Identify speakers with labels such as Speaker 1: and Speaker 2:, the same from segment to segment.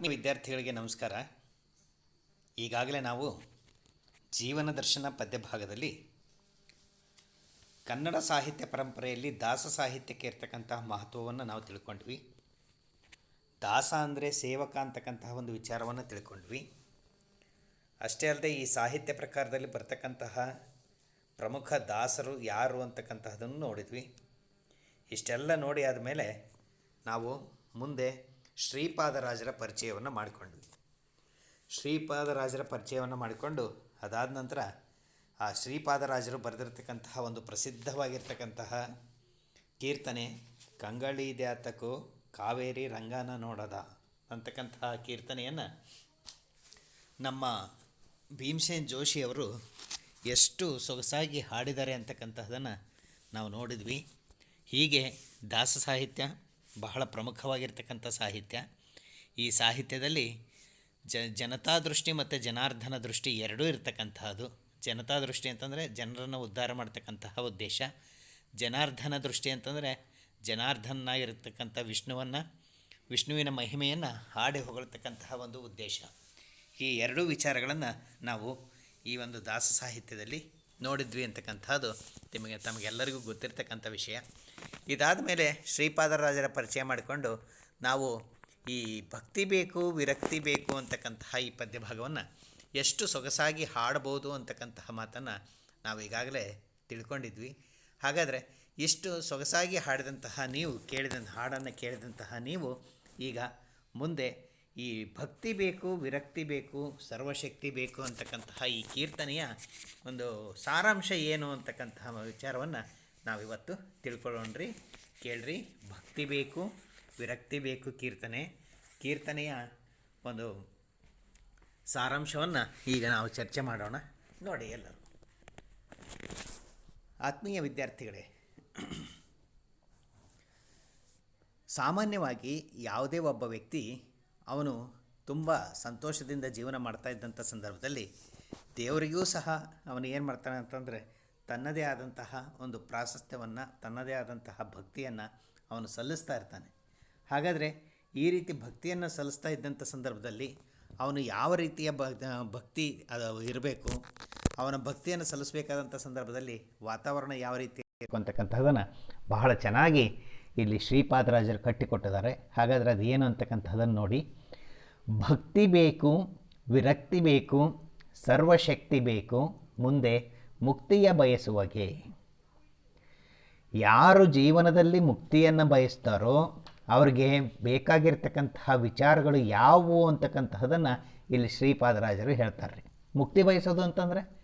Speaker 1: ಆತ್ಮೀಯ ವಿದ್ಯಾರ್ಥಿಗಳಿಗೆ ನಮಸ್ಕಾರ. ಈಗಾಗಲೇ ನಾವು ಜೀವನ ದರ್ಶನ ಪದ್ಯಭಾಗದಲ್ಲಿ ಕನ್ನಡ ಸಾಹಿತ್ಯ ಪರಂಪರೆಯಲ್ಲಿ ದಾಸ ಸಾಹಿತ್ಯಕ್ಕೆ ಇರ್ತಕ್ಕಂತಹ ಮಹತ್ವವನ್ನು ನಾವು ತಿಳ್ಕೊಂಡ್ವಿ. ದಾಸ ಅಂದರೆ ಸೇವಕ ಅಂತಕ್ಕಂತಹ ಒಂದು ವಿಚಾರವನ್ನು ತಿಳ್ಕೊಂಡ್ವಿ. ಅಷ್ಟೇ ಅಲ್ಲದೆ ಈ ಸಾಹಿತ್ಯ ಪ್ರಕಾರದಲ್ಲಿ ಬರ್ತಕ್ಕಂತಹ ಪ್ರಮುಖ ದಾಸರು ಯಾರು ಅಂತಕ್ಕಂತಹದನ್ನು ನೋಡಿದ್ವಿ. ಇಷ್ಟೆಲ್ಲ ನೋಡಿ ಆದಮೇಲೆ ನಾವು ಮುಂದೆ ಶ್ರೀಪಾದರಾಜರ ಪರಿಚಯವನ್ನು ಮಾಡಿಕೊಂಡ್ವಿ. ಶ್ರೀಪಾದರಾಜರ ಪರಿಚಯವನ್ನು ಮಾಡಿಕೊಂಡು ಅದಾದ ನಂತರ ಆ ಶ್ರೀಪಾದರಾಜರು ಬರೆದಿರ್ತಕ್ಕಂತಹ ಒಂದು ಪ್ರಸಿದ್ಧವಾಗಿರ್ತಕ್ಕಂತಹ ಕೀರ್ತನೆ ಕಂಗಳಿದ್ಯಾತಕು ಕಾವೇರಿ ರಂಗನ ನೋಡದ ಅಂತಕ್ಕಂತಹ ಕೀರ್ತನೆಯನ್ನು ನಮ್ಮ ಭೀಮಸೇನ್ ಜೋಶಿಯವರು ಎಷ್ಟು ಸೊಗಸಾಗಿ ಹಾಡಿದ್ದಾರೆ ಅಂತಕ್ಕಂತಹದನ್ನು ನಾವು ನೋಡಿದ್ವಿ. ಹೀಗೆ ದಾಸ ಸಾಹಿತ್ಯ ಬಹಳ ಪ್ರಮುಖವಾಗಿರ್ತಕ್ಕಂಥ ಸಾಹಿತ್ಯ. ಈ ಸಾಹಿತ್ಯದಲ್ಲಿ ಜ, ಜನತಾ ದೃಷ್ಟಿ ಮತ್ತು ಜನಾರ್ಧನ ದೃಷ್ಟಿ ಎರಡೂ ಇರತಕ್ಕಂತಹದ್ದು. ಜನತಾ ದೃಷ್ಟಿ ಅಂತಂದರೆ ಜನರನ್ನು ಉದ್ಧಾರ ಮಾಡ್ತಕ್ಕಂತಹ ಉದ್ದೇಶ. ಜನಾರ್ಧನ ದೃಷ್ಟಿ ಅಂತಂದರೆ ಜನಾರ್ಧನಾಗಿರ್ತಕ್ಕಂಥ ವಿಷ್ಣುವನ್ನು, ವಿಷ್ಣುವಿನ ಮಹಿಮೆಯನ್ನು ಹಾಡಿ ಹೊಗಳತಕ್ಕಂತಹ ಒಂದು ಉದ್ದೇಶ. ಈ ಎರಡೂ ವಿಚಾರಗಳನ್ನು ನಾವು ಈ ಒಂದು ದಾಸ ಸಾಹಿತ್ಯದಲ್ಲಿ ನೋಡಿದ್ವಿ ಅಂತಕ್ಕಂಥದ್ದು ನಿಮಗೆ ತಮಗೆಲ್ಲರಿಗೂ ಗೊತ್ತಿರ್ತಕ್ಕಂಥ ವಿಷಯ. ಇದಾದ ಮೇಲೆ ಶ್ರೀಪಾದರಾಜರ ಪರಿಚಯ ಮಾಡಿಕೊಂಡು ನಾವು ಈ ಭಕ್ತಿ ಬೇಕು, ವಿರಕ್ತಿ ಬೇಕು ಅಂತಕ್ಕಂತಹ ಈ ಪದ್ಯ ಭಾಗವನ್ನು ಎಷ್ಟು ಸೊಗಸಾಗಿ ಹಾಡಬಹುದು ಅಂತಕ್ಕಂತಹ ಮಾತನ್ನು ನಾವು ಈಗಾಗಲೇ ತಿಳ್ಕೊಂಡಿದ್ವಿ. ಹಾಗಾದರೆ ಇಷ್ಟು ಸೊಗಸಾಗಿ ಹಾಡಿದಂತಹ ನೀವು ಕೇಳಿದಂಥ ಹಾಡನ್ನು ಕೇಳಿದಂತಹ ನೀವು ಈಗ ಮುಂದೆ ಈ ಭಕ್ತಿ ಬೇಕು, ವಿರಕ್ತಿ ಬೇಕು, ಸರ್ವಶಕ್ತಿ ಬೇಕು ಅಂತಕ್ಕಂತಹ ಈ ಕೀರ್ತನೆಯ ಒಂದು ಸಾರಾಂಶ ಏನು ಅಂತಕ್ಕಂತಹ ವಿಚಾರವನ್ನು ನಾವಿವತ್ತು ತಿಳ್ಕೊಳ್ಳೋಣ್ರಿ, ಕೇಳ್ರಿ. ಭಕ್ತಿ ಬೇಕು, ವಿರಕ್ತಿ ಬೇಕು ಕೀರ್ತನೆ. ಕೀರ್ತನೆಯ ಒಂದು ಸಾರಾಂಶವನ್ನು ಈಗ ನಾವು ಚರ್ಚೆ ಮಾಡೋಣ. ನೋಡಿ ಎಲ್ಲರೂ. ಆತ್ಮೀಯ ವಿದ್ಯಾರ್ಥಿಗಳೇ, ಸಾಮಾನ್ಯವಾಗಿ ಯಾವುದೇ ಒಬ್ಬ ವ್ಯಕ್ತಿ ಅವನು ತುಂಬ ಸಂತೋಷದಿಂದ ಜೀವನ ಮಾಡ್ತಾ ಇದ್ದಂಥ ಸಂದರ್ಭದಲ್ಲಿ ದೇವರಿಗೂ ಸಹ ಅವನು ಏನು ಮಾಡ್ತಾನೆ ಅಂತಂದರೆ ತನ್ನದೇ ಆದಂತಹ ಒಂದು ಪ್ರಾಶಸ್ತ್ಯವನ್ನು, ತನ್ನದೇ ಆದಂತಹ ಭಕ್ತಿಯನ್ನು ಅವನು ಸಲ್ಲಿಸ್ತಾ ಇರ್ತಾನೆ. ಹಾಗಾದರೆ ಈ ರೀತಿ ಭಕ್ತಿಯನ್ನು ಸಲ್ಲಿಸ್ತಾ ಇದ್ದಂಥ ಸಂದರ್ಭದಲ್ಲಿ ಅವನು ಯಾವ ರೀತಿಯ ಭಕ್ತಿ ಇರಬೇಕು, ಅವನ ಭಕ್ತಿಯನ್ನು ಸಲ್ಲಿಸಬೇಕಾದಂಥ ಸಂದರ್ಭದಲ್ಲಿ ವಾತಾವರಣ ಯಾವ ರೀತಿ ಅಂತಕ್ಕಂಥದ್ದನ್ನು ಬಹಳ ಚೆನ್ನಾಗಿ ಇಲ್ಲಿ ಶ್ರೀಪಾದರಾಜರು ಕಟ್ಟಿಕೊಟ್ಟಿದ್ದಾರೆ. ಹಾಗಾದರೆ ಅದು ಏನು ಅಂತಕ್ಕಂಥದ್ದನ್ನು ನೋಡಿ. ಭಕ್ತಿ ಬೇಕು, ವಿರಕ್ತಿ ಬೇಕು, ಸರ್ವಶಕ್ತಿ ಬೇಕು, ಮುಂದೆ ಮುಕ್ತಿಯ ಬಯಸುವಗೆ. ಯಾರು ಜೀವನದಲ್ಲಿ ಮುಕ್ತಿಯನ್ನು ಬಯಸ್ತಾರೋ ಅವ್ರಿಗೆ ಬೇಕಾಗಿರ್ತಕ್ಕಂತಹ ವಿಚಾರಗಳು ಯಾವುವು ಅಂತಕ್ಕಂತಹದನ್ನು ಇಲ್ಲಿ ಶ್ರೀಪಾದರಾಜರು ಹೇಳ್ತಾರೆ ಮುಕ್ತಿ ಬಯಸೋದು ಅಂತಂದರೆ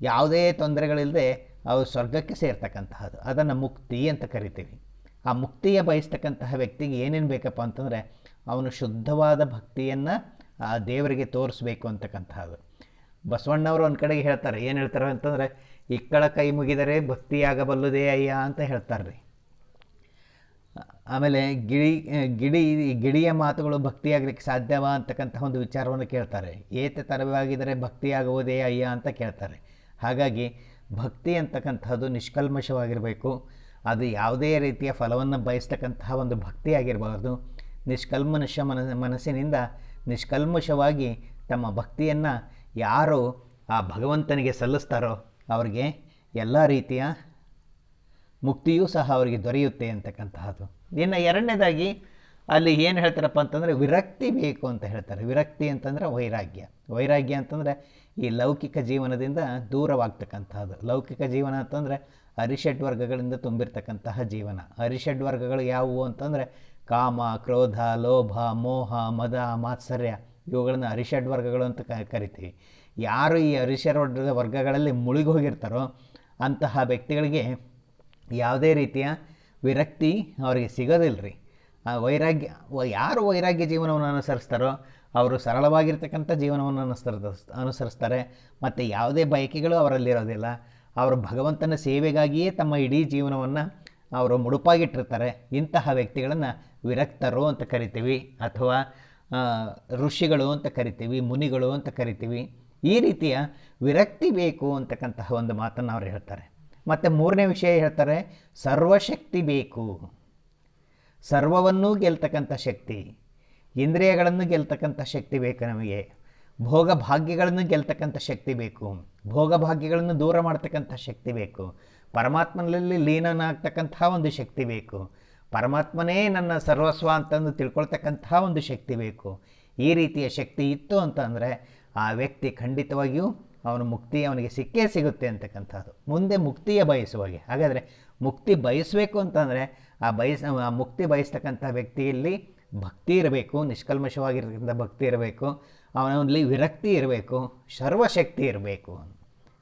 Speaker 1: ಯಾವುದೇ ತೊಂದರೆಗಳಿಲ್ಲದೆ ಅವು ಸ್ವರ್ಗಕ್ಕೆ ಸೇರ್ತಕ್ಕಂತಹದ್ದು. ಅದನ್ನು ಮುಕ್ತಿ ಅಂತ ಕರಿತೀವಿ. ಆ ಮುಕ್ತಿಯ ಬಯಸ್ತಕ್ಕಂತಹ ವ್ಯಕ್ತಿಗೆ ಏನೇನು ಬೇಕಪ್ಪ ಅಂತಂದರೆ ಅವನು ಶುದ್ಧವಾದ ಭಕ್ತಿಯನ್ನು ಆ ದೇವರಿಗೆ ತೋರಿಸ್ಬೇಕು ಅಂತಕ್ಕಂತಹದ್ದು. ಬಸವಣ್ಣವರು ಒಂದು ಕಡೆಗೆ ಹೇಳ್ತಾರೆ, ಏನು ಹೇಳ್ತಾರೆ ಅಂತಂದರೆ ಇಕ್ಕಳ ಕೈ ಮುಗಿದರೆ ಭಕ್ತಿಯಾಗಬಲ್ಲುದೇ ಅಯ್ಯ ಅಂತ ಹೇಳ್ತಾರೆ ರೀ ಆಮೇಲೆ ಗಿಳಿ ಗಿಡಿ ಗಿಳಿಯ ಮಾತುಗಳು ಭಕ್ತಿಯಾಗಲಿಕ್ಕೆ ಸಾಧ್ಯವಾ ಅಂತಕ್ಕಂಥ ಒಂದು ವಿಚಾರವನ್ನು ಕೇಳ್ತಾರೆ. ಏತ ತರವಾಗಿದ್ದರೆ ಭಕ್ತಿಯಾಗುವುದೇ ಅಯ್ಯ ಅಂತ ಕೇಳ್ತಾರೆ. ಹಾಗಾಗಿ ಭಕ್ತಿ ಅಂತಕ್ಕಂಥದ್ದು ನಿಷ್ಕಲ್ಮಶವಾಗಿರಬೇಕು. ಅದು ಯಾವುದೇ ರೀತಿಯ ಫಲವನ್ನು ಬಯಸ್ತಕ್ಕಂತಹ ಒಂದು ಭಕ್ತಿ ಆಗಿರಬಾರ್ದು ನಿಷ್ಕಲ್ಮನುಷ್ಯ ಮನ ಮನಸ್ಸಿನಿಂದ ನಿಷ್ಕಲ್ಮಶವಾಗಿ ತಮ್ಮ ಭಕ್ತಿಯನ್ನು ಯಾರು ಆ ಭಗವಂತನಿಗೆ ಸಲ್ಲಿಸ್ತಾರೋ ಅವರಿಗೆ ಎಲ್ಲ ರೀತಿಯ ಮುಕ್ತಿಯೂ ಸಹ ಅವರಿಗೆ ದೊರೆಯುತ್ತೆ ಅಂತಕ್ಕಂತಹದ್ದು. ಇನ್ನು ಎರಡನೇದಾಗಿ ಅಲ್ಲಿ ಏನು ಹೇಳ್ತಾರಪ್ಪ ಅಂತಂದರೆ ವಿರಕ್ತಿ ಬೇಕು ಅಂತ ಹೇಳ್ತಾರೆ. ವಿರಕ್ತಿ ಅಂತಂದರೆ ವೈರಾಗ್ಯ. ವೈರಾಗ್ಯ ಅಂತಂದರೆ ಈ ಲೌಕಿಕ ಜೀವನದಿಂದ ದೂರವಾಗ್ತಕ್ಕಂತಹದ್ದು. ಲೌಕಿಕ ಜೀವನ ಅಂತಂದರೆ ಅರಿಷಡ್ ವರ್ಗಗಳಿಂದ ತುಂಬಿರ್ತಕ್ಕಂತಹ ಜೀವನ. ಅರಿಷಡ್ ವರ್ಗಗಳು ಯಾವುವು ಅಂತಂದರೆ ಕಾಮ, ಕ್ರೋಧ, ಲೋಭ, ಮೋಹ, ಮದ, ಮಾತ್ಸರ್ಯ. ಇವುಗಳನ್ನು ಅರಿಷಡ್ ವರ್ಗಗಳು ಅಂತ ಕರಿತೀವಿ. ಯಾರು ಈ ಅರಿಷಡ್ ವರ್ಗಗಳಲ್ಲಿ ಮುಳುಗಿ ಹೋಗಿರ್ತಾರೋ ಅಂತಹ ವ್ಯಕ್ತಿಗಳಿಗೆ ಯಾವುದೇ ರೀತಿಯ ವಿರಕ್ತಿ ಅವರಿಗೆ ಸಿಗೋದಿಲ್ಲ ರೀ ಆ ವೈರಾಗ್ಯ ಯಾರು ವೈರಾಗ್ಯ ಜೀವನವನ್ನು ಅನುಸರಿಸ್ತಾರೋ ಅವರು ಸರಳವಾಗಿರ್ತಕ್ಕಂಥ ಜೀವನವನ್ನು ಅನುಸರ್ ಅನುಸರಿಸ್ತಾರೆ. ಮತ್ತು ಯಾವುದೇ ಬಯಕೆಗಳು ಅವರಲ್ಲಿರೋದಿಲ್ಲ. ಅವರು ಭಗವಂತನ ಸೇವೆಗಾಗಿಯೇ ತಮ್ಮ ಇಡೀ ಜೀವನವನ್ನು ಅವರು ಮುಡುಪಾಗಿಟ್ಟಿರ್ತಾರೆ. ಇಂತಹ ವ್ಯಕ್ತಿಗಳನ್ನು ವಿರಕ್ತರು ಅಂತ ಕರಿತೀವಿ. ಅಥವಾ ಋಷಿಗಳು ಅಂತ ಕರಿತೀವಿ, ಮುನಿಗಳು ಅಂತ ಕರಿತೀವಿ, ಈ ರೀತಿಯ ವಿರಕ್ತಿ ಬೇಕು ಅಂತಕ್ಕಂತಹ ಒಂದು ಮಾತನ್ನು ಅವರು ಹೇಳ್ತಾರೆ. ಮತ್ತು ಮೂರನೇ ವಿಷಯ ಹೇಳ್ತಾರೆ, ಸರ್ವಶಕ್ತಿ ಬೇಕು. ಸರ್ವವನ್ನೂ ಗೆಲ್ತಕ್ಕಂಥ ಶಕ್ತಿ, ಇಂದ್ರಿಯಗಳನ್ನು ಗೆಲ್ತಕ್ಕಂಥ ಶಕ್ತಿ ಬೇಕು ನಮಗೆ. ಭೋಗ ಭಾಗ್ಯಗಳನ್ನು ಗೆಲ್ತಕ್ಕಂಥ ಶಕ್ತಿ ಬೇಕು. ಭೋಗ ಭಾಗ್ಯಗಳನ್ನು ದೂರ ಮಾಡ್ತಕ್ಕಂಥ ಶಕ್ತಿ ಬೇಕು. ಪರಮಾತ್ಮನಲ್ಲಿ ಲೀನನಾಗ್ತಕ್ಕಂಥ ಒಂದು ಶಕ್ತಿ ಬೇಕು. ಪರಮಾತ್ಮನೇ ನನ್ನ ಸರ್ವಸ್ವ ಅಂತಂದು ತಿಳ್ಕೊಳ್ತಕ್ಕಂಥ ಒಂದು ಶಕ್ತಿ ಬೇಕು. ಈ ರೀತಿಯ ಶಕ್ತಿ ಇತ್ತು ಅಂತಂದರೆ ಆ ವ್ಯಕ್ತಿ ಖಂಡಿತವಾಗಿಯೂ ಅವನ ಮುಕ್ತಿ ಅವನಿಗೆ ಸಿಕ್ಕೇ ಸಿಗುತ್ತೆ ಅಂತಕ್ಕಂಥದ್ದು. ಮುಂದೆ ಮುಕ್ತಿಯ ಬಯಸುವಾಗೆ ಹಾಗಾದರೆ ಮುಕ್ತಿ ಬಯಸಬೇಕು ಅಂತಂದರೆ ಆ ಬಯಸ, ಆ ಮುಕ್ತಿ ಬಯಸ್ತಕ್ಕಂಥ ವ್ಯಕ್ತಿಯಲ್ಲಿ ಭಕ್ತಿ ಇರಬೇಕು, ನಿಷ್ಕಲ್ಮಶವಾಗಿರ್ತಕ್ಕಂಥ ಭಕ್ತಿ ಇರಬೇಕು, ಅವನಲ್ಲಿ ವಿರಕ್ತಿ ಇರಬೇಕು, ಸರ್ವಶಕ್ತಿ ಇರಬೇಕು.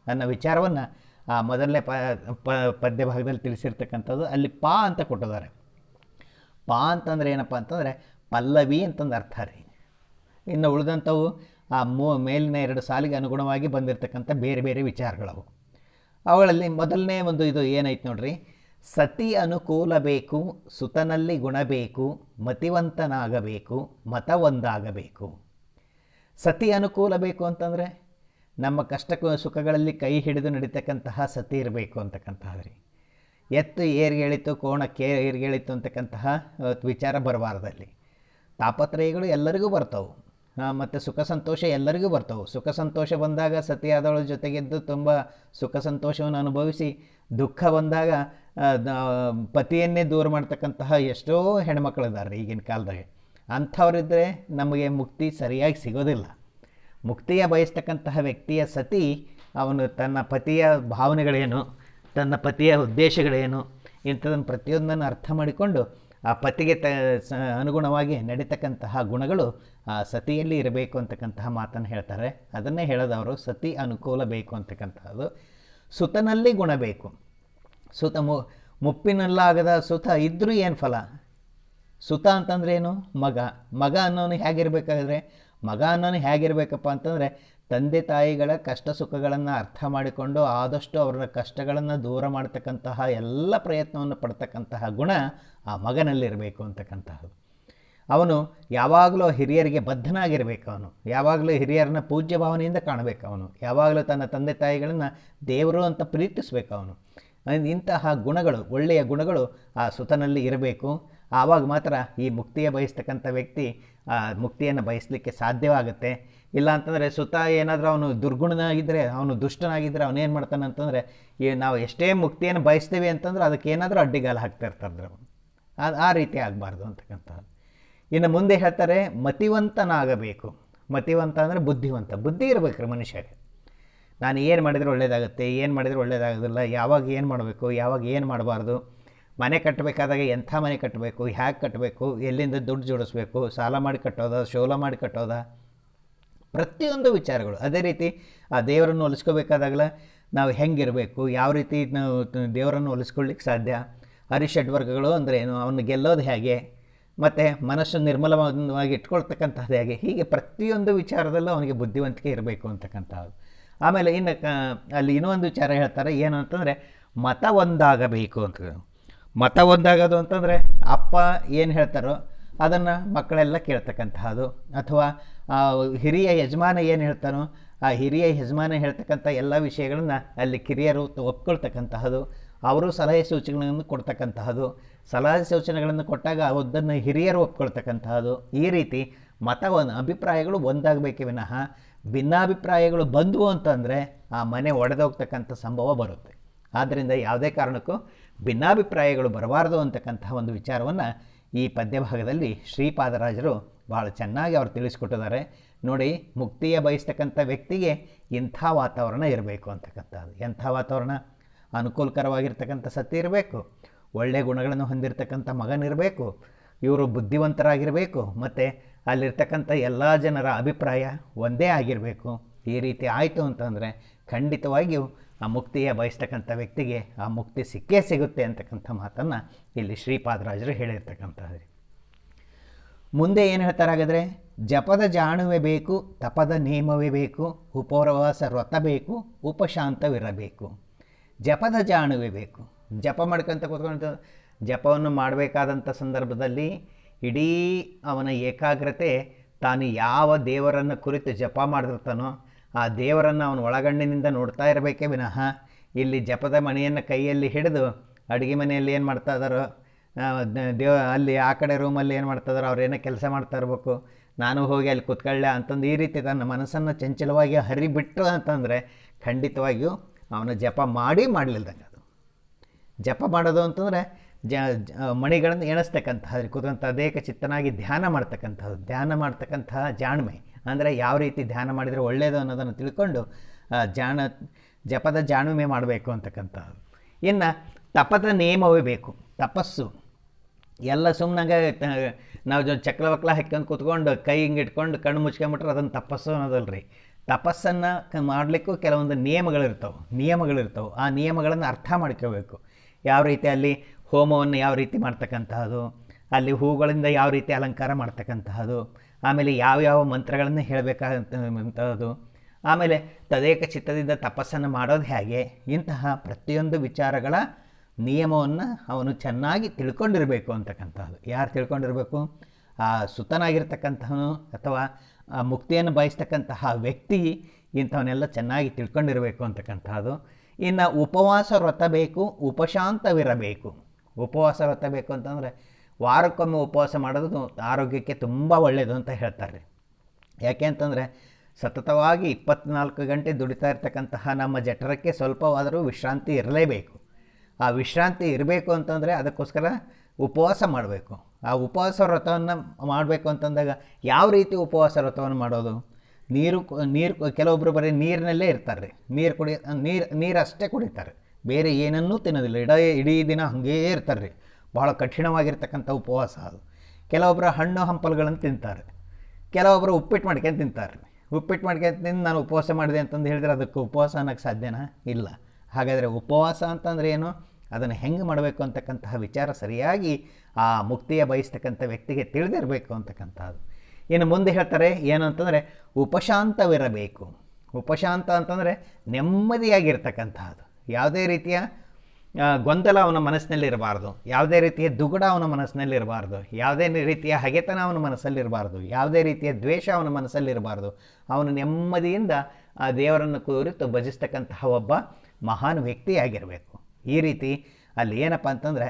Speaker 1: ನನ್ನ ವಿಚಾರವನ್ನು ಆ ಮೊದಲನೇ ಪ ಪದ್ಯ ಭಾಗದಲ್ಲಿ ತಿಳಿಸಿರ್ತಕ್ಕಂಥದ್ದು ಅಲ್ಲಿ ಪಾ ಅಂತ ಕೊಟ್ಟಿದ್ದಾರೆ. ಪಾ ಅಂತಂದ್ರೆ ಏನಪ್ಪ ಅಂತಂದರೆ ಪಲ್ಲವಿ ಅಂತಂದು ಅರ್ಥ ರೀ. ಇನ್ನು ಉಳಿದಂಥವು ಆ ಮೂ ಮೇಲಿನ ಎರಡು ಸಾಲಿಗೆ ಅನುಗುಣವಾಗಿ ಬಂದಿರತಕ್ಕಂಥ ಬೇರೆ ಬೇರೆ ವಿಚಾರಗಳವು. ಅವುಗಳಲ್ಲಿ ಮೊದಲನೇ ಒಂದು ಇದು ಏನೈತೆ ನೋಡ್ರಿ? ಸತಿ ಅನುಕೂಲ ಬೇಕು, ಸುತನಲ್ಲಿ ಗುಣ ಬೇಕು, ಮತಿವಂತನಾಗಬೇಕು ಮತ ಒಂದಾಗಬೇಕು ಸತಿ ಅನುಕೂಲ ಬೇಕು ಅಂತಂದರೆ ನಮ್ಮ ಕಷ್ಟ ಸುಖಗಳಲ್ಲಿ ಕೈ ಹಿಡಿದು ನಡೀತಕ್ಕಂತಹ ಸತಿ ಇರಬೇಕು ಅಂತಕ್ಕಂತಹ ರೀ. ಎತ್ತು ಏರ್ಗೆಳಿತು, ಕೋಣಕ್ಕೆ ಏರ್ಗೆಳಿತು ಅಂತಕ್ಕಂತಹ ವಿಚಾರ ಬರಬಾರ್ದಲ್ಲಿ ತಾಪತ್ರಯಗಳು ಎಲ್ಲರಿಗೂ ಬರ್ತವೆ. ಮತ್ತು ಸುಖ ಸಂತೋಷ ಎಲ್ಲರಿಗೂ ಬರ್ತವೆ. ಸುಖ ಸಂತೋಷ ಬಂದಾಗ ಸತಿಯಾದವಳ ಜೊತೆಗಿದ್ದು ತುಂಬ ಸುಖ ಸಂತೋಷವನ್ನು ಅನುಭವಿಸಿ, ದುಃಖ ಬಂದಾಗ ಪತಿಯನ್ನೇ ದೂರ ಮಾಡ್ತಕ್ಕಂತಹ ಎಷ್ಟೋ ಹೆಣ್ಮಕ್ಳಿದ್ದಾರೆ ಈಗಿನ ಕಾಲದಾಗೆ ಅಂಥವರಿದ್ದರೆ ನಮಗೆ ಮುಕ್ತಿ ಸರಿಯಾಗಿ ಸಿಗೋದಿಲ್ಲ. ಮುಕ್ತಿಯ ಬಯಸ್ತಕ್ಕಂತಹ ವ್ಯಕ್ತಿಯ ಸತಿ, ಅವನು ತನ್ನ ಪತಿಯ ಭಾವನೆಗಳೇನು? ತನ್ನ ಪತಿಯ ಉದ್ದೇಶಗಳೇನು ಇಂಥದನ್ನು ಪ್ರತಿಯೊಂದನ್ನು ಅರ್ಥ ಮಾಡಿಕೊಂಡು ಆ ಪತಿಗೆ ತ ಅನುಗುಣವಾಗಿ ನಡೀತಕ್ಕಂತಹ ಗುಣಗಳು ಆ ಸತಿಯಲ್ಲಿ ಇರಬೇಕು ಅಂತಕ್ಕಂತಹ ಮಾತನ್ನು ಹೇಳ್ತಾರೆ. ಅದನ್ನೇ ಹೇಳೋದವರು ಸತಿ ಅನುಕೂಲ ಬೇಕು ಅಂತಕ್ಕಂಥದ್ದು ಸುತನಲ್ಲಿ ಗುಣ ಬೇಕು. ಸುತ ಮು ಮುಪ್ಪಿನಲ್ಲಾಗದ ಸುತ ಇದ್ದರೂ ಏನು ಫಲ? ಸುತ ಅಂತಂದ್ರೆ ಏನು? ಮಗ. ಮಗ ಅನ್ನೋನು ಹೇಗಿರಬೇಕಾದ್ರೆ ಮಗ ಅನ್ನೋನು ಹೇಗಿರಬೇಕಪ್ಪ ಅಂತಂದರೆ ತಂದೆ ತಾಯಿಗಳ ಕಷ್ಟ ಸುಖಗಳನ್ನು ಅರ್ಥ ಮಾಡಿಕೊಂಡು ಆದಷ್ಟು ಅವರ ಕಷ್ಟಗಳನ್ನು ದೂರ ಮಾಡ್ತಕ್ಕಂತಹ ಎಲ್ಲ ಪ್ರಯತ್ನವನ್ನು ಪಡ್ತಕ್ಕಂತಹ ಗುಣ ಆ ಮಗನಲ್ಲಿರಬೇಕು ಅಂತಕ್ಕಂತಹದ್ದು. ಅವನು ಯಾವಾಗಲೂ ಹಿರಿಯರಿಗೆ ಬದ್ಧನಾಗಿರಬೇಕು ಅವನು. ಯಾವಾಗಲೂ ಹಿರಿಯರನ್ನ ಪೂಜ್ಯ ಭಾವನೆಯಿಂದ ಕಾಣಬೇಕು ಅವನು. ಯಾವಾಗಲೂ ತನ್ನ ತಂದೆ ತಾಯಿಗಳನ್ನು ದೇವರು ಅಂತ ಪ್ರೀತಿಸಬೇಕು ಅವನು. ಇಂತಹ ಗುಣಗಳು, ಒಳ್ಳೆಯ ಗುಣಗಳು ಆ ಸುತನಲ್ಲಿ ಇರಬೇಕು. ಆವಾಗ ಮಾತ್ರ ಈ ಮುಕ್ತಿಯ ಬಯಸ್ತಕ್ಕಂಥ ವ್ಯಕ್ತಿ ಮುಕ್ತಿಯನ್ನು ಬಯಸಲಿಕ್ಕೆ ಸಾಧ್ಯವಾಗುತ್ತೆ. ಇಲ್ಲ ಅಂತಂದರೆ ಸುತ್ತ ಏನಾದರೂ ಅವನು ದುರ್ಗುಣನಾಗಿದ್ದರೆ ಅವನು ದುಷ್ಟನಾಗಿದ್ದರೆ ಅವನೇನು ಮಾಡ್ತಾನೆ ಅಂತಂದರೆ ಈ ನಾವು ಎಷ್ಟೇ ಮುಕ್ತಿಯನ್ನು ಬಯಸ್ತೀವಿ ಅಂತಂದ್ರೆ ಅದಕ್ಕೆ ಏನಾದರೂ ಅಡ್ಡಿಗಾಲ ಹಾಕ್ತಾ ಇರ್ತಾರೆ ಅದು ಆ ರೀತಿ ಆಗಬಾರ್ದು ಅಂತಕ್ಕಂಥದ್ದು. ಇನ್ನು ಮುಂದೆ ಹೇಳ್ತಾರೆ, ಮತಿವಂತನಾಗಬೇಕು. ಮತಿವಂತ ಅಂದರೆ ಬುದ್ಧಿವಂತ. ಬುದ್ಧಿ ಇರಬೇಕು ರೀ ಮನುಷ್ಯಗೆ ನಾನು ಏನು ಮಾಡಿದರೆ ಒಳ್ಳೆಯದಾಗುತ್ತೆ ಏನು ಮಾಡಿದರೆ ಒಳ್ಳೆಯದಾಗೋದಿಲ್ಲ ಯಾವಾಗ ಏನು ಮಾಡಬೇಕು, ಯಾವಾಗ ಏನು ಮಾಡಬಾರ್ದು ಮನೆ ಕಟ್ಟಬೇಕಾದಾಗ ಎಂಥ ಮನೆ ಕಟ್ಟಬೇಕು, ಹ್ಯಾಗೆ ಕಟ್ಟಬೇಕು, ಎಲ್ಲಿಂದ ದುಡ್ಡು ಜೋಡಿಸ್ಬೇಕು, ಸಾಲ ಮಾಡಿ ಕಟ್ಟೋದ, ಶೋಲ ಮಾಡಿ ಕಟ್ಟೋದ? ಪ್ರತಿಯೊಂದು ವಿಚಾರಗಳು. ಅದೇ ರೀತಿ ಆ ದೇವರನ್ನು ಒಲಿಸ್ಕೋಬೇಕಾದಾಗಲ ನಾವು ಹೆಂಗಿರಬೇಕು, ಯಾವ ರೀತಿ ನಾವು ದೇವರನ್ನು ಒಲಿಸ್ಕೊಳ್ಳಿಕ್ಕೆ ಸಾಧ್ಯ? ಹರಿಷಡ್ವರ್ಗಗಳು ಅಂದರೆ ಏನು? ಅವನು ಗೆಲ್ಲೋದು ಹೇಗೆ? ಮತ್ತು ಮನಸ್ಸು ನಿರ್ಮಲವಾಗಿ ಇಟ್ಕೊಳ್ತಕ್ಕಂಥದ್ದು ಹೇಗೆ? ಹೀಗೆ ಪ್ರತಿಯೊಂದು ವಿಚಾರದಲ್ಲೂ ಅವನಿಗೆ ಬುದ್ಧಿವಂತಿಕೆ ಇರಬೇಕು ಅಂತಕ್ಕಂಥದ್ದು. ಆಮೇಲೆ ಇನ್ನು ಅಲ್ಲಿ ಇನ್ನೊಂದು ವಿಚಾರ ಹೇಳ್ತಾರೆ ಏನು ಅಂತಂದರೆ ಮತ ಒಂದಾಗಬೇಕು ಅಂತ. ಮತ ಒಂದಾಗೋದು ಅಂತಂದರೆ ಅಪ್ಪ ಏನು ಹೇಳ್ತಾರೋ ಅದನ್ನು ಮಕ್ಕಳೆಲ್ಲ ಕೇಳ್ತಕ್ಕಂತಹದ್ದು ಅಥವಾ ಹಿರಿಯ ಯಜಮಾನ ಏನು ಹೇಳ್ತಾನೋ, ಆ ಹಿರಿಯ ಯಜಮಾನ ಹೇಳ್ತಕ್ಕಂಥ ಎಲ್ಲ ವಿಷಯಗಳನ್ನು ಅಲ್ಲಿ ಕಿರಿಯರು ಒಪ್ಕೊಳ್ತಕ್ಕಂತಹದ್ದು ಅವರು ಸಲಹೆ ಸೂಚನೆಗಳನ್ನು ಕೊಡ್ತಕ್ಕಂತಹದ್ದು ಸಲಹೆ ಸೂಚನೆಗಳನ್ನು ಕೊಟ್ಟಾಗ ಅದನ್ನು ಹಿರಿಯರು ಒಪ್ಕೊಳ್ತಕ್ಕಂತಹದ್ದು ಈ ರೀತಿ ಮತ ಅಭಿಪ್ರಾಯಗಳು ಒಂದಾಗಬೇಕೇ ವಿನಃ ಭಿನ್ನಾಭಿಪ್ರಾಯಗಳು ಬಂದವು ಅಂತಂದರೆ ಆ ಮನೆ ಒಡೆದೋಗ್ತಕ್ಕಂಥ ಸಂಭವ ಬರುತ್ತೆ. ಆದ್ದರಿಂದ ಯಾವುದೇ ಕಾರಣಕ್ಕೂ ಭಿನ್ನಾಭಿಪ್ರಾಯಗಳು ಬರಬಾರದು ಅಂತಕ್ಕಂತಹ ಒಂದು ವಿಚಾರವನ್ನು ಈ ಪದ್ಯಭಾಗದಲ್ಲಿ ಶ್ರೀಪಾದರಾಜರು ಭಾಳ ಚೆನ್ನಾಗಿ ಅವರು ತಿಳಿಸ್ಕೊಟ್ಟಿದ್ದಾರೆ. ನೋಡಿ, ಮುಕ್ತಿಯ ಬಯಸ್ತಕ್ಕಂಥ ವ್ಯಕ್ತಿಗೆ ಇಂಥ ವಾತಾವರಣ ಇರಬೇಕು ಅಂತಕ್ಕಂಥದ್ದು. ಎಂಥ ವಾತಾವರಣ? ಅನುಕೂಲಕರವಾಗಿರ್ತಕ್ಕಂಥ ಸತ್ಯ ಇರಬೇಕು. ಒಳ್ಳೆಯ ಗುಣಗಳನ್ನು ಹೊಂದಿರತಕ್ಕಂಥ ಮಗನಿರಬೇಕು ಇವರು ಬುದ್ಧಿವಂತರಾಗಿರಬೇಕು. ಮತ್ತು ಅಲ್ಲಿರ್ತಕ್ಕಂಥ ಎಲ್ಲ ಜನರ ಅಭಿಪ್ರಾಯ ಒಂದೇ ಆಗಿರಬೇಕು. ಈ ರೀತಿ ಆಯಿತು ಅಂತಂದರೆ ಖಂಡಿತವಾಗಿಯೂ ಆ ಮುಕ್ತಿಯ ಬಯಸ್ತಕ್ಕಂಥ ವ್ಯಕ್ತಿಗೆ ಆ ಮುಕ್ತಿ ಸಿಕ್ಕೇ ಸಿಗುತ್ತೆ ಅಂತಕ್ಕಂಥ ಮಾತನ್ನು ಇಲ್ಲಿ ಶ್ರೀಪಾದರಾಜರು ಹೇಳಿರ್ತಕ್ಕಂಥದ್ದು ಮುಂದೆ ಏನು ಹೇಳ್ತಾರೆ ಹಾಗಾದರೆ, ಜಪದ ಜಾಣುವೆ ಬೇಕು, ತಪದ ನಿಯಮವೇ ಬೇಕು, ಉಪವಾಸ ವ್ರತ ಬೇಕು, ಉಪಶಾಂತವಿರಬೇಕು. ಜಪದ ಜಾಣುವೆ ಬೇಕು. ಜಪ ಮಾಡ್ಕೊಂತ ಕೂತ್ಕೊಂಡು ಜಪವನ್ನು ಮಾಡಬೇಕಾದಂಥ ಸಂದರ್ಭದಲ್ಲಿ ಇಡೀ ಅವನ ಏಕಾಗ್ರತೆ ತಾನು ಯಾವ ದೇವರನ್ನು ಕುರಿತು ಜಪ ಮಾಡಿರ್ತಾನೋ ಆ ದೇವರನ್ನು ಅವನ ಒಳಗಣ್ಣಿನಿಂದ ನೋಡ್ತಾ ಇರಬೇಕೇ ವಿನಃ ಇಲ್ಲಿ ಜಪದ ಮಣೆಯನ್ನು ಕೈಯಲ್ಲಿ ಹಿಡಿದು ಅಡುಗೆ ಮನೆಯಲ್ಲಿ ಏನು ಮಾಡ್ತಾ ಇದ್ದಾರೋ ದೇವ, ಅಲ್ಲಿ ಆ ಕಡೆ ರೂಮಲ್ಲಿ ಏನು ಮಾಡ್ತಿದಾರೋ ಇದ್ದಾರೋ ಅವ್ರೇನೋ ಕೆಲಸ ಮಾಡ್ತಾ ಇರಬೇಕು. ನಾನು ಹೋಗಿ ಅಲ್ಲಿ ಕೂತ್ಕೊಳ್ಳೆ ಅಂತಂದು ಈ ರೀತಿ ತನ್ನ ಮನಸ್ಸನ್ನು ಚಂಚಲವಾಗಿ ಹರಿಬಿಟ್ರು ಅಂತಂದರೆ ಖಂಡಿತವಾಗಿಯೂ ಅವನ ಜಪ ಮಾಡಿ ಮಾಡಲಿಲ್ದಂಗೆ ಅದು. ಜಪ ಮಾಡೋದು ಅಂತಂದರೆ ಜ ಮಣಿಗಳನ್ನು ಎಣಿಸ್ತಕ್ಕಂಥದ್ದು ಕೂತಂಥ ಅದೇಕ ಚಿತ್ತನಾಗಿ ಧ್ಯಾನ ಮಾಡ್ತಕ್ಕಂಥದ್ದು ಧ್ಯಾನ ಮಾಡ್ತಕ್ಕಂತಹ ಜಾಣ್ಮೆ. ಅಂದರೆ ಯಾವ ರೀತಿ ಧ್ಯಾನ ಮಾಡಿದರೆ ಒಳ್ಳೆಯದು ಅನ್ನೋದನ್ನು ತಿಳ್ಕೊಂಡು ಜಾಣ, ಜಪದ ಜಾಣುಮೆ ಮಾಡಬೇಕು ಅಂತಕ್ಕಂಥದ್ದು. ಇನ್ನು ತಪದ ನಿಯಮವೇ ಬೇಕು, ತಪಸ್ಸು. ಎಲ್ಲ ಸುಮ್ಮನಾಗ ನಾವು ಚಕ್ರ ಹಾಕ್ಕೊಂಡು ಕೂತ್ಕೊಂಡು ಕೈ ಹಿಂಗೆ ಇಟ್ಕೊಂಡು ಕಣ್ಣು ಮುಚ್ಕೊಂಬಿಟ್ರೆ ಅದನ್ನು ತಪಸ್ಸು ಅನ್ನೋದಲ್ಲ ರೀ ತಪಸ್ಸನ್ನು ಕ ಮಾಡಲಿಕ್ಕೂ ಕೆಲವೊಂದು ನಿಯಮಗಳಿರ್ತವೆ ನಿಯಮಗಳಿರ್ತವೆ. ಆ ನಿಯಮಗಳನ್ನು ಅರ್ಥ ಮಾಡ್ಕೋಬೇಕು. ಯಾವ ರೀತಿ ಅಲ್ಲಿ ಹೋಮವನ್ನು ಯಾವ ರೀತಿ ಮಾಡ್ತಕ್ಕಂತಹದ್ದು ಅಲ್ಲಿ ಹೂಗಳಿಂದ ಯಾವ ರೀತಿ ಅಲಂಕಾರ ಮಾಡ್ತಕ್ಕಂತಹದ್ದು ಆಮೇಲೆ ಯಾವ ಯಾವ ಮಂತ್ರಗಳನ್ನು ಹೇಳಬೇಕಾದಂಥದ್ದು ಆಮೇಲೆ ತದೇಕ ಚಿತ್ತದಿಂದ ತಪಸ್ಸನ್ನು ಮಾಡೋದು ಹೇಗೆ? ಇಂತಹ ಪ್ರತಿಯೊಂದು ವಿಚಾರಗಳ ನಿಯಮವನ್ನು ಅವನು ಚೆನ್ನಾಗಿ ತಿಳ್ಕೊಂಡಿರಬೇಕು ಅಂತಕ್ಕಂಥದ್ದು. ಯಾರು ತಿಳ್ಕೊಂಡಿರಬೇಕು? ಆ ಸುತನಾಗಿರ್ತಕ್ಕಂಥವನು ಅಥವಾ ಮುಕ್ತಿಯನ್ನು ಬಯಸ್ತಕ್ಕಂತಹ ವ್ಯಕ್ತಿ ಇಂಥವನ್ನೆಲ್ಲ ಚೆನ್ನಾಗಿ ತಿಳ್ಕೊಂಡಿರಬೇಕು ಅಂತಕ್ಕಂಥದ್ದು. ಇನ್ನು ಉಪವಾಸ ವ್ರತ ಬೇಕು, ಉಪಶಾಂತವಿರಬೇಕು. ಉಪವಾಸ ವ್ರತ ಬೇಕು ಅಂತಂದರೆ ವಾರಕ್ಕೊಮ್ಮೆ ಉಪವಾಸ ಮಾಡೋದು ಆರೋಗ್ಯಕ್ಕೆ ತುಂಬ ಒಳ್ಳೆಯದು ಅಂತ ಹೇಳ್ತಾರೆ. ಯಾಕೆ ಅಂತಂದರೆ ಸತತವಾಗಿ ಇಪ್ಪತ್ನಾಲ್ಕು ಗಂಟೆ ದುಡಿತಾ ಇರ್ತಕ್ಕಂತಹ ನಮ್ಮ ಜಠರಕ್ಕೆ ಸ್ವಲ್ಪವಾದರೂ ವಿಶ್ರಾಂತಿ ಇರಲೇಬೇಕು. ಆ ವಿಶ್ರಾಂತಿ ಇರಬೇಕು ಅಂತಂದರೆ ಅದಕ್ಕೋಸ್ಕರ ಉಪವಾಸ ಮಾಡಬೇಕು. ಆ ಉಪವಾಸ ವ್ರತವನ್ನು ಮಾಡಬೇಕು ಅಂತಂದಾಗ ಯಾವ ರೀತಿ ಉಪವಾಸ ವ್ರತವನ್ನು ಮಾಡೋದು? ನೀರು ನೀರು ಕೆಲವೊಬ್ಬರು ಬರೀ ನೀರಿನಲ್ಲೇ ಇರ್ತಾರೆ. ನೀರು ಕುಡಿ, ನೀರು ನೀರು ಅಷ್ಟೇ ಕುಡಿತಾರೆ. ಬೇರೆ ಏನನ್ನೂ ತಿನ್ನೋದಿಲ್ಲ. ಇಡ, ಇಡೀ ದಿನ ಹಾಗೇ ಇರ್ತಾರೆ. ಭಾಳ ಕಠಿಣವಾಗಿರ್ತಕ್ಕಂಥ ಉಪವಾಸ ಅದು. ಕೆಲವೊಬ್ಬರು ಹಣ್ಣು ಹಂಪಲುಗಳನ್ನು ತಿಂತಾರೆ. ಕೆಲವೊಬ್ಬರು ಉಪ್ಪಿಟ್ಟು ಮಾಡ್ಕೊಂಡು ತಿಂತಾರೆ. ಉಪ್ಪಿಟ್ಟು ಮಾಡ್ಕೊಂಡು ತಿಂದು ನಾನು ಉಪವಾಸ ಮಾಡಿದೆ ಅಂತಂದು ಹೇಳಿದ್ರೆ ಅದಕ್ಕೆ ಉಪವಾಸ ಅನ್ನೋಕ್ಕೆ ಸಾಧ್ಯನಾ? ಇಲ್ಲ. ಹಾಗಾದರೆ ಉಪವಾಸ ಅಂತಂದರೆ ಏನು? ಅದನ್ನು ಹೆಂಗೆ ಮಾಡಬೇಕು ಅಂತಕ್ಕಂತಹ ವಿಚಾರ ಸರಿಯಾಗಿ ಆ ಮುಕ್ತಿಯ ಬಯಸ್ತಕ್ಕಂಥ ವ್ಯಕ್ತಿಗೆ ತಿಳಿದಿರಬೇಕು ಅಂತಕ್ಕಂಥದ್ದು. ಇನ್ನು ಮುಂದೆ ಹೇಳ್ತಾರೆ ಏನು ಅಂತಂದರೆ ಉಪಶಾಂತವಿರಬೇಕು. ಉಪಶಾಂತ ಅಂತಂದರೆ ನೆಮ್ಮದಿಯಾಗಿರ್ತಕ್ಕಂತಹದ್ದು ಯಾವುದೇ ರೀತಿಯ ಗೊಂದಲ ಅವನ ಮನಸ್ಸಿನಲ್ಲಿ ಇರಬಾರ್ದು. ಯಾವುದೇ ರೀತಿಯ ದುಗುಡ ಅವನ ಮನಸ್ಸಿನಲ್ಲಿ ಇರಬಾರ್ದು. ಯಾವುದೇ ರೀತಿಯ ಹಗೆತನ ಅವನ ಮನಸ್ಸಲ್ಲಿರಬಾರ್ದು ಯಾವುದೇ ರೀತಿಯ ದ್ವೇಷ ಅವನ ಮನಸ್ಸಲ್ಲಿರಬಾರ್ದು ಅವನು ನೆಮ್ಮದಿಯಿಂದ ಆ ದೇವರನ್ನು ಕುರಿತು ಭಜಿಸ್ತಕ್ಕಂತಹ ಒಬ್ಬ ಮಹಾನ್ ವ್ಯಕ್ತಿಯಾಗಿರಬೇಕು. ಈ ರೀತಿ ಅಲ್ಲಿ ಏನಪ್ಪ ಅಂತಂದರೆ,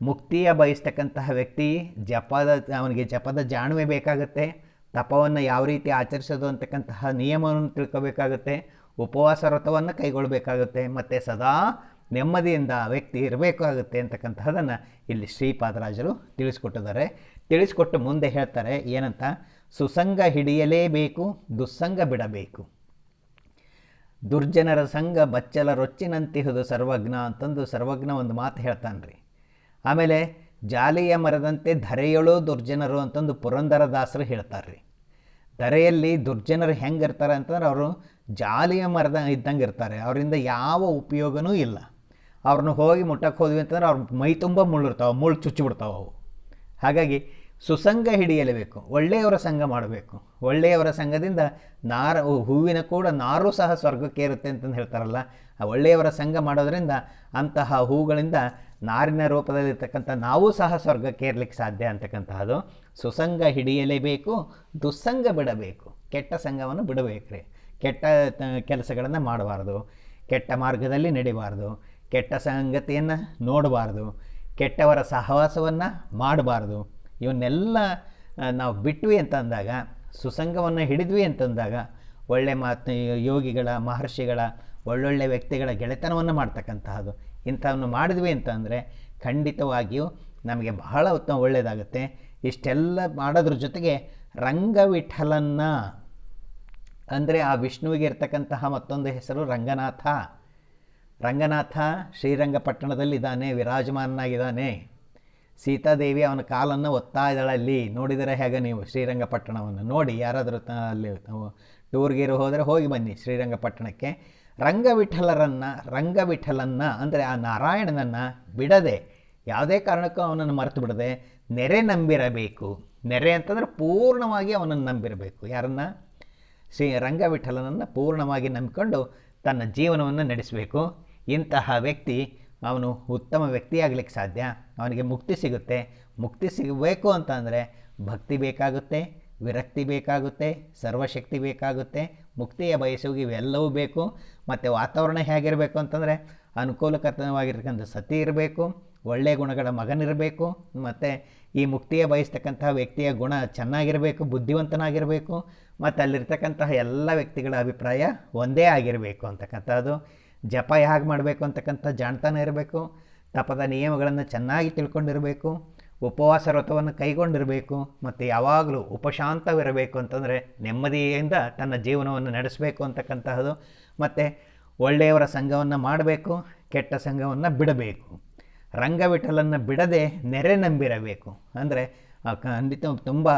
Speaker 1: ಮುಕ್ತಿಯ ಬಯಸ್ತಕ್ಕಂತಹ ವ್ಯಕ್ತಿ ಜಪದ, ಅವನಿಗೆ ಜಪದ ಜಾಣ್ಮೆ ಬೇಕಾಗುತ್ತೆ. ತಪವನ್ನು ಯಾವ ರೀತಿ ಆಚರಿಸೋದು ಅಂತಕ್ಕಂತಹ ನಿಯಮವನ್ನು ತಿಳ್ಕೋಬೇಕಾಗುತ್ತೆ. ಉಪವಾಸ ವ್ರತವನ್ನು ಕೈಗೊಳ್ಳಬೇಕಾಗುತ್ತೆ ಮತ್ತು ಸದಾ ನೆಮ್ಮದಿಯಿಂದ ಆ ವ್ಯಕ್ತಿ ಇರಬೇಕಾಗುತ್ತೆ ಅಂತಕ್ಕಂತಹದನ್ನು ಇಲ್ಲಿ ಶ್ರೀಪಾದರಾಜರು ತಿಳಿಸ್ಕೊಟ್ಟಿದ್ದಾರೆ. ತಿಳಿಸ್ಕೊಟ್ಟು ಮುಂದೆ ಹೇಳ್ತಾರೆ, ಏನಂತ? ಸುಸಂಗ ಹಿಡಿಯಲೇಬೇಕು, ದುಸ್ಸಂಗ ಬಿಡಬೇಕು. ದುರ್ಜನರ ಸಂಘ ಬಚ್ಚಲ ರೊಚ್ಚಿನಂತಿಹುದು ಸರ್ವಜ್ಞ ಅಂತಂದು ಸರ್ವಜ್ಞ ಒಂದು ಮಾತು ಹೇಳ್ತಾನೆ ರೀ ಆಮೇಲೆ, ಜಾಲಿಯ ಮರದಂತೆ ಧರೆಯಳು ದುರ್ಜನರು ಅಂತಂದು ಪುರಂದರದಾಸರು ಹೇಳ್ತಾರೆ ರೀ ಧರೆಯಲ್ಲಿ ದುರ್ಜನರು ಹೆಂಗೆ ಇರ್ತಾರೆ ಅಂತಂದ್ರೆ, ಅವರು ಜಾಲಿಯ ಮರದ ಇದ್ದಂಗೆ ಇರ್ತಾರೆ. ಅವರಿಂದ ಯಾವ ಉಪಯೋಗನೂ ಇಲ್ಲ. ಅವ್ರನ್ನ ಹೋಗಿ ಮುಟ್ಟಕ್ಕೆ ಹೋದ್ವಿ ಅಂತಂದ್ರೆ ಅವ್ರ ಮೈ ತುಂಬ ಮುಳ್ಳಿರ್ತಾವೆ, ಮುಳ್ಳು ಚುಚ್ಚಿಬಿಡ್ತಾವೆ ಅವು. ಹಾಗಾಗಿ ಸುಸಂಗ ಹಿಡಿಯಲೇಬೇಕು ಒಳ್ಳೆಯವರ ಸಂಘ ಮಾಡಬೇಕು. ಒಳ್ಳೆಯವರ ಸಂಘದಿಂದ ನಾರ ಹೂವಿನ ಕೂಡ ನಾರು ಸಹ ಸ್ವರ್ಗಕ್ಕೇರುತ್ತೆ ಅಂತಂದು ಹೇಳ್ತಾರಲ್ಲ, ಆ ಒಳ್ಳೆಯವರ ಸಂಘ ಮಾಡೋದರಿಂದ ಅಂತಹ ಹೂಗಳಿಂದ ನಾರಿನ ರೂಪದಲ್ಲಿರ್ತಕ್ಕಂಥ ನಾವು ಸಹ ಸ್ವರ್ಗಕ್ಕೇರ್ಲಿಕ್ಕೆ ಸಾಧ್ಯ ಅಂತಕ್ಕಂತಹದ್ದು ಸುಸಂಗ ಹಿಡಿಯಲೇಬೇಕು ದುಸ್ಸಂಗ ಬಿಡಬೇಕು. ಕೆಟ್ಟ ಸಂಘವನ್ನು ಬಿಡಬೇಕ್ರಿ. ಕೆಟ್ಟ ಕೆಲಸಗಳನ್ನು ಮಾಡಬಾರ್ದು. ಕೆಟ್ಟ ಮಾರ್ಗದಲ್ಲಿ ನಡಿಬಾರ್ದು. ಕೆಟ್ಟ ಸಂಗತಿಯನ್ನು ನೋಡಬಾರ್ದು, ಕೆಟ್ಟವರ ಸಹವಾಸವನ್ನು ಮಾಡಬಾರ್ದು. ಇವನ್ನೆಲ್ಲ ನಾವು ಬಿಟ್ವಿ ಅಂತಂದಾಗ, ಸುಸಂಗವನ್ನು ಹಿಡಿದ್ವಿ ಅಂತಂದಾಗ, ಒಳ್ಳೆ ಮಾತು ಯೋಗಿಗಳ, ಮಹರ್ಷಿಗಳ, ಒಳ್ಳೊಳ್ಳೆ ವ್ಯಕ್ತಿಗಳ ಗೆಳೆತನವನ್ನು ಮಾಡ್ತಕ್ಕಂತಹದ್ದು. ಇಂಥವನ್ನು ಮಾಡಿದ್ವಿ ಅಂತಂದರೆ, ಖಂಡಿತವಾಗಿಯೂ ನಮಗೆ ಬಹಳ ಉತ್ತಮ ಒಳ್ಳೆಯದಾಗುತ್ತೆ ಇಷ್ಟೆಲ್ಲ ಮಾಡೋದ್ರ ಜೊತೆಗೆ ರಂಗವಿಠಲನ್ನ. ಅಂದರೆ ಆ ವಿಷ್ಣುವಿಗೆ ಇರ್ತಕ್ಕಂತಹ ಮತ್ತೊಂದು ಹೆಸರು ರಂಗನಾಥ. ರಂಗನಾಥ ಶ್ರೀರಂಗಪಟ್ಟಣದಲ್ಲಿ ಇದ್ದಾನೆ ವಿರಾಜಮಾನನಾಗಿದ್ದಾನೆ. ಸೀತಾದೇವಿ ಅವನ ಕಾಲನ್ನು ಒತ್ತಾ ಇದ್ದಾಳೆ ಅಲ್ಲಿ ನೋಡಿದರೆ ಹೇಗೆ ನೀವು ಶ್ರೀರಂಗಪಟ್ಟಣವನ್ನು ನೋಡಿ? ಯಾರಾದರೂ ಅಲ್ಲಿ ಟೂರ್ಗೀರು ಹೋದರೆ ಹೋಗಿ ಬನ್ನಿ ಶ್ರೀರಂಗಪಟ್ಟಣಕ್ಕೆ. ರಂಗವಿಠಲರನ್ನು ರಂಗವಿಠಲನ್ನು ಅಂದರೆ ಆ ನಾರಾಯಣನನ್ನು ಬಿಡದೆ ಯಾವುದೇ ಕಾರಣಕ್ಕೂ ಅವನನ್ನು ಮರೆತು ಬಿಡದೆ ನೆರೆ ನಂಬಿರಬೇಕು. ನೆರೆ ಅಂತಂದರೆ ಪೂರ್ಣವಾಗಿ ಅವನನ್ನು ನಂಬಿರಬೇಕು. ಯಾರನ್ನು? ಶ್ರೀ ರಂಗವಿಠಲನನ್ನು ಪೂರ್ಣವಾಗಿ ನಂಬಿಕೊಂಡು ತನ್ನ ಜೀವನವನ್ನು ನಡೆಸಬೇಕು. ಇಂತಹ ವ್ಯಕ್ತಿ ಅವನು ಉತ್ತಮ ವ್ಯಕ್ತಿಯಾಗಲಿಕ್ಕೆ ಸಾಧ್ಯ. ಅವನಿಗೆ ಮುಕ್ತಿ ಸಿಗುತ್ತೆ. ಮುಕ್ತಿ ಸಿಗಬೇಕು ಅಂತಂದರೆ ಭಕ್ತಿ ಬೇಕಾಗುತ್ತೆ, ವಿರಕ್ತಿ ಬೇಕಾಗುತ್ತೆ, ಸರ್ವಶಕ್ತಿ ಬೇಕಾಗುತ್ತೆ, ಮುಕ್ತಿಯ ಬಯಸುವಿಗೆ ಇವೆಲ್ಲವೂ ಬೇಕು. ಮತ್ತು ವಾತಾವರಣ ಹೇಗಿರಬೇಕು ಅಂತಂದರೆ ಅನುಕೂಲಕರವಾಗಿರ್ತಕ್ಕಂಥ ಸತಿ ಇರಬೇಕು ಒಳ್ಳೆಯ ಗುಣಗಳ ಮಗನಿರಬೇಕು ಮತ್ತು ಈ ಮುಕ್ತಿಯ ಬಯಸ್ತಕ್ಕಂತಹ ವ್ಯಕ್ತಿಯ ಗುಣ ಚೆನ್ನಾಗಿರಬೇಕು, ಬುದ್ಧಿವಂತನಾಗಿರಬೇಕು, ಮತ್ತು ಅಲ್ಲಿರ್ತಕ್ಕಂತಹ ಎಲ್ಲ ವ್ಯಕ್ತಿಗಳ ಅಭಿಪ್ರಾಯ ಒಂದೇ ಆಗಿರಬೇಕು ಅಂತಕ್ಕಂಥದ್ದು. ಜಪ ಹೇಗೆ ಮಾಡಬೇಕು ಅಂತಕ್ಕಂಥ ಜಾಣ್ತಾನೆ ಇರಬೇಕು, ತಪದ ನಿಯಮಗಳನ್ನು ಚೆನ್ನಾಗಿ ತಿಳ್ಕೊಂಡಿರಬೇಕು, ಉಪವಾಸ ವ್ರತವನ್ನು ಕೈಗೊಂಡಿರಬೇಕು, ಮತ್ತು ಯಾವಾಗಲೂ ಉಪಶಾಂತವಿರಬೇಕು ಅಂತಂದರೆ ನೆಮ್ಮದಿಯಿಂದ ತನ್ನ ಜೀವನವನ್ನು ನಡೆಸಬೇಕು ಅಂತಕ್ಕಂತಹದ್ದು, ಮತ್ತು ಒಳ್ಳೆಯವರ ಸಂಘವನ್ನು ಮಾಡಬೇಕು, ಕೆಟ್ಟ ಸಂಘವನ್ನು ಬಿಡಬೇಕು. ರಂಗವಿಠಲನ್ನು ಬಿಡದೆ ನೆರೆ ನಂಬಿರಬೇಕು. ಅಂದರೆ ಖಂಡಿತ ತುಂಬ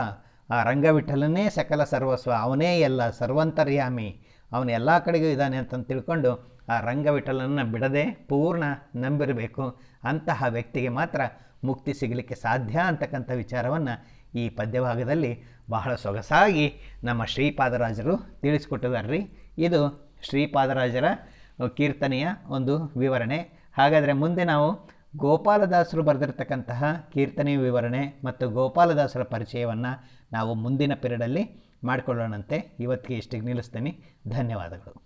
Speaker 1: ಆ ರಂಗವಿಠಲನೇ ಸಕಲ ಸರ್ವಸ್ವ, ಅವನೇ ಎಲ್ಲ ಸರ್ವಂತರ್ಯಾಮಿ ಅವನು ಎಲ್ಲ ಕಡೆಗೂ ಇದ್ದಾನೆ ಅಂತ ತಿಳ್ಕೊಂಡು ಆ ರಂಗವಿಠಲನ್ನು ಬಿಡದೆ ಪೂರ್ಣ ನಂಬಿರಬೇಕು. ಅಂತಹ ವ್ಯಕ್ತಿಗೆ ಮಾತ್ರ ಮುಕ್ತಿ ಸಿಗಲಿಕ್ಕೆ ಸಾಧ್ಯ ಅಂತಕ್ಕಂಥ ವಿಚಾರವನ್ನು ಈ ಪದ್ಯಭಾಗದಲ್ಲಿ ಬಹಳ ಸೊಗಸಾಗಿ ನಮ್ಮ ಶ್ರೀಪಾದರಾಜರು ತಿಳಿಸಿಕೊಟ್ಟಿದ್ದಾರೆ ಇದು ಶ್ರೀಪಾದರಾಜರ ಕೀರ್ತನೆಯ ಒಂದು ವಿವರಣೆ. ಹಾಗಾದರೆ ಮುಂದೆ ನಾವು ಗೋಪಾಲದಾಸರು ಬರೆದಿರ್ತಕ್ಕಂತಹ ಕೀರ್ತನೆಯ ವಿವರಣೆ ಮತ್ತು ಗೋಪಾಲದಾಸರ ಪರಿಚಯವನ್ನು ನಾವು ಮುಂದಿನ ಪಿರಿಯಡಲ್ಲಿ ಮಾಡಿಕೊಳ್ಳೋಣಂತೆ. ಇವತ್ತಿಗೆ ಇಷ್ಟಿಗೆ ನಿಲ್ಲಿಸ್ತೀನಿ. ಧನ್ಯವಾದಗಳು.